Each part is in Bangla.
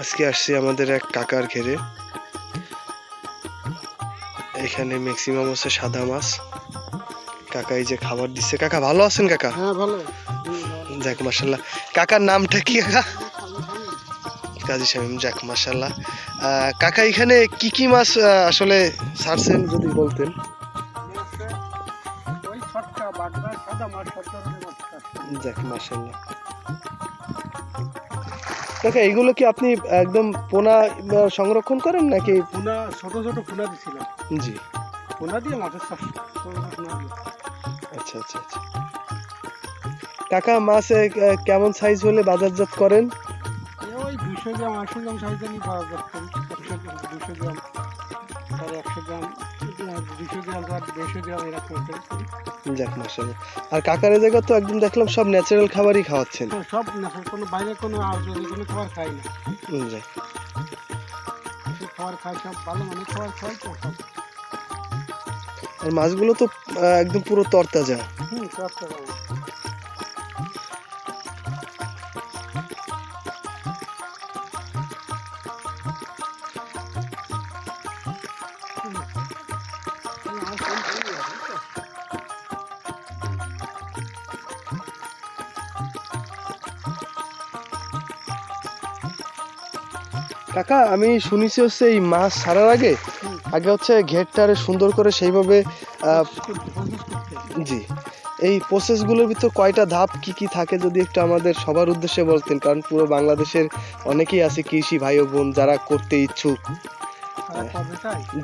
আজকে আসছি আমাদের এক কাকার ঘেরে। এখানে ম্যাক্সিমাম হচ্ছে সাদা মাছ। কাকা এই যে খাবার দিচ্ছে। কাকা ভালো আছেন কাকা? হ্যাঁ ভালো। যাক মাসাল্লাহ কাকার নামটা কি কাকা? কাজী শামীম যাক মাসাল্লাহ কাকা এখানে কি কি মাছ আসলে ছাড়ছেন যদি বলতেন? ওই ছটকা বাগদা সাদা মাছ সব ধরনের মাছ আছে। যাক মাসাল্লাহ কাকা এগুলো কি আপনি একদম পোনা সংরক্ষণ করেন নাকি? পোনা ছোট ছোট পোনা দিছিলাম। জি। পোনা দিয়ে মাছের চাষ আচ্ছা আচ্ছা আচ্ছা। কাকা মাছ কেমন সাইজ হলে বাজারজাত করেন? ওই দুশো গ্রাম আটশো গ্রাম সাইজ আমি বাজারজাত করি। দুশো গ্রাম। তারপরে একশো গ্রাম দুশো গ্রাম আর দেড়শো গ্রাম এরকম যাক মাসাল্লাহ আর কাকার জায়গা তো একদম দেখলাম সব ন্যাচারাল খাবারই খাওয়াচ্ছেন। সব না কোনো বাইরে কোনো আর কোনো খাবার খাই না। যাক। খাবার খাই সব ভালো মানে খাবার খাই তো সব। আর মাছগুলো তো একদম পুরো তরতাজা। হুম সব কাকা, আমি শুনেছি হচ্ছে এই মাছ ছাড়ার আগে আগে হচ্ছে ঘেরটারে সুন্দর করে সেইভাবে। জি এই প্রসেসগুলোর ভিতর কয়টা ধাপ, কি কি থাকে যদি একটু আমাদের সবার উদ্দেশ্যে বলতেন কারণ পুরো বাংলাদেশের অনেকেই আছে কৃষি ভাই ও বোন, যারা করতে ইচ্ছুক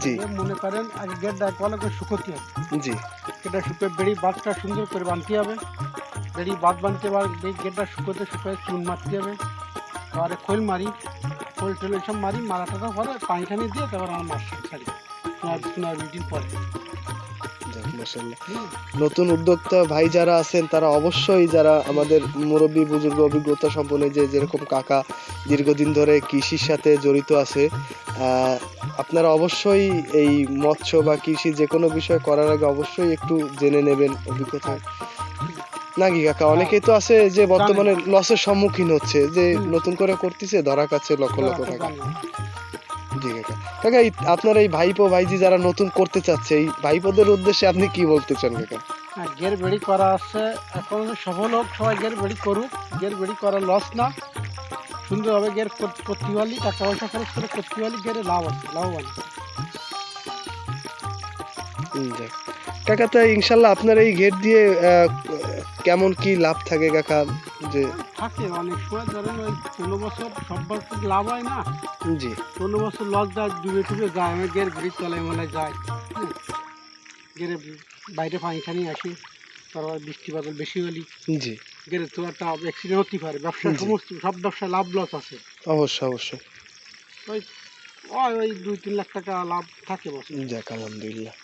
জি। মনে করেন আগে গেটটা ভালো করে শুকোতে হবে জি। গেটটা শুকে বেড়ি বাঁধটা সুন্দর করে বাঁধতে হবে। বেড়ি বাঁধ বাঁধতে হবে গেটটা শুকোতে শুকোতে চুন মারতে হবে। তারপরে খোল মারি খোল টোল সব মারি মারা টাকা পরে পানি টানি দিয়ে তারপর আমার মাছ ছাড়ি সোনার পরে। নতুন উদ্যোক্তা ভাই যারা আছেন তারা অবশ্যই যারা আমাদের মুরব্বী বুজুর্গ অভিজ্ঞতা সম্পন্ন যে যেরকম কাকা দীর্ঘদিন ধরে কৃষির সাথে জড়িত আছে আপনারা অবশ্যই এই মৎস্য বা কৃষি যে কোনো বিষয় করার আগে অবশ্যই একটু জেনে নেবেন অভিজ্ঞতা। নাকি কাকা অনেকেই তো আছে যে বর্তমানে লসের সম্মুখীন হচ্ছে যে নতুন করে করতেছে ধরা কাছে লক্ষ লক্ষ টাকা। জি কাকা। কাকা এই আপনার এই ভাইপো ভাইজি যারা নতুন করতে চাচ্ছে এই ভাইপোদের উদ্দেশ্যে আপনি কি বলতে চান কাকা? গের বেড়ি করা আছে এখন সফল হোক সবাই গের বেড়ি করুক। গের বেড়ি করা লস না। সুন্দরভাবে গের কর- করতে পারলি টাকা পয়সা খরচ করে করতে পারলি গেরে লাভ আছে লাভবান। কাকা তা ইনশাল্লাহ আপনার এই গেট দিয়ে কেমন কি লাভ থাকে কাকা? যে থাকে অনেক সময় ধরেন ওই পনেরো বছর সব বছর লাভ হয় না জি। পনেরো বছর লস যায় ডুবে টুবে যায় আমি গের বেড়ি তলায় মলায় যায় গেরে বাইরে পানি টানি আসি তারপর বৃষ্টি বাদল বেশি হলি। জি। গেরে তো একটা অ্যাক্সিডেন্ট হতে পারে। ব্যবসা সমস্ত সব ব্যবসায় লাভ লস আছে। অবশ্যই অবশ্যই। ওই ওই ওই দুই তিন লাখ টাকা লাভ থাকে বছর। যাক আলহামদুলিল্লাহ।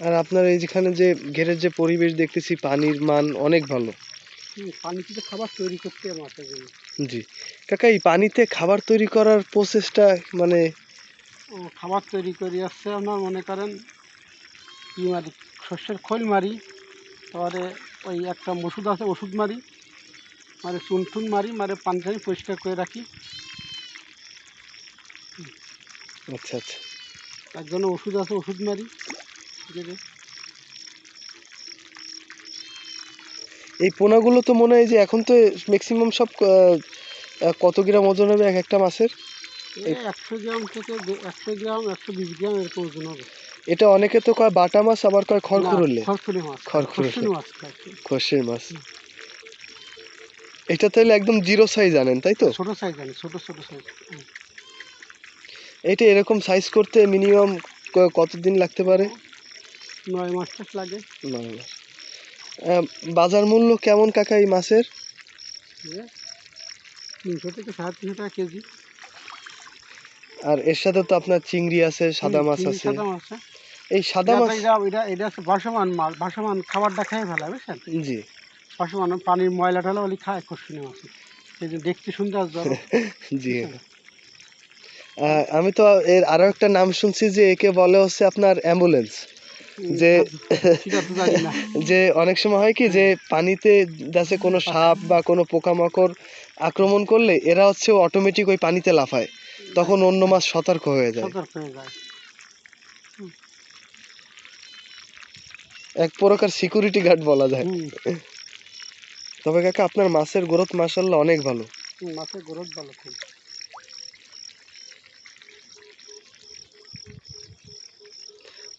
আর আপনার এই যেখানে যে ঘেরের যে পরিবেশ দেখতেছি পানির মান অনেক ভালো। হুম, পানি থেকে খাবার তৈরি করতে মাছের জন্য জি। কাকা এই পানিতে খাবার তৈরি করার প্রসেসটা মানে খাবার তৈরি করে আসছে আপনার মনে করেন মারি শস্যের খোল মারি তারপরে ওই একটা ওষুধ আছে ওষুধ মারি মারে চুন টুন মারি মারে পানি পরিষ্কার করে রাখি। আচ্ছা আচ্ছা। তার জন্য ওষুধ আছে ওষুধ মারি। গেলে এই পোনাগুলো তো মনে হয় যে এখন তো ম্যাক্সিমাম সব কত গ্রাম ওজন হবে এক একটা মাছের? একশো গ্রাম থেকে একশো গ্রাম একশো বিশ গ্রাম এরকম ওজন হবে। এটা অনেকে তো কয় বাটা মাছ আবার কয় খড়খুরলে না, খড়খড়ি মাছ এটা তাহলে একদম জিরো সাইজ আনেন তাই তো? ছোট সাইজ আনি ছোট ছোট সাইজ এটা এরকম সাইজ করতে মিনিমাম কতদিন লাগতে পারে? নয় মাস লাগে। নয় মাস। বাজার মূল্য কেমন কাকা এই মাছের? তিনশো থেকে সাড়ে তিনশো টাকা কেজি। আর এর সাথে তো আপনার চিংড়ি আছে সাদা মাছ চিংড়ি আছে। সাদা মাছ আছে। এই সাদা মাছ এটা এটা এটা হচ্ছে ভাসমান মাছ ভাসমান খাবারটা খেয়ে ফেলা বুঝছেন? জি। ভাসমান পানির ময়লা টয়লা ওলি খায় কষিনে মাছ। দেখতে সুন্দর জি আমি তো এর আরও একটা নাম শুনছি যে একে বলে হচ্ছে আপনার অ্যাম্বুলেন্স। যে না। যে অনেক সময় হয় কি যে পানিতে যাচ্ছে কোনো সাপ বা কোনো পোকামাকড় আক্রমণ করলে এরা হচ্ছে অটোমেটিক ওই পানিতে লাফায়। তখন অন্য মাছ সতর্ক হয়ে যায়। সতর্ক হয়ে যায়। এক প্রকার সিকিউরিটি গার্ড বলা যায়। তবে কাকা আপনার মাছের গ্রোথ মাসাল্লাহ অনেক ভালো। মাছের গ্রোথ ভালো খুব।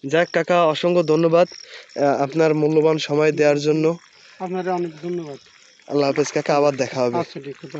যাক কাকা অসংখ্য ধন্যবাদ আপনার মূল্যবান সময় দেওয়ার জন্য। আপনাদের অনেক ধন্যবাদ। আল্লাহ হাফেজ কাকা আবার দেখা হবে। আচ্ছা ঠিক আছে।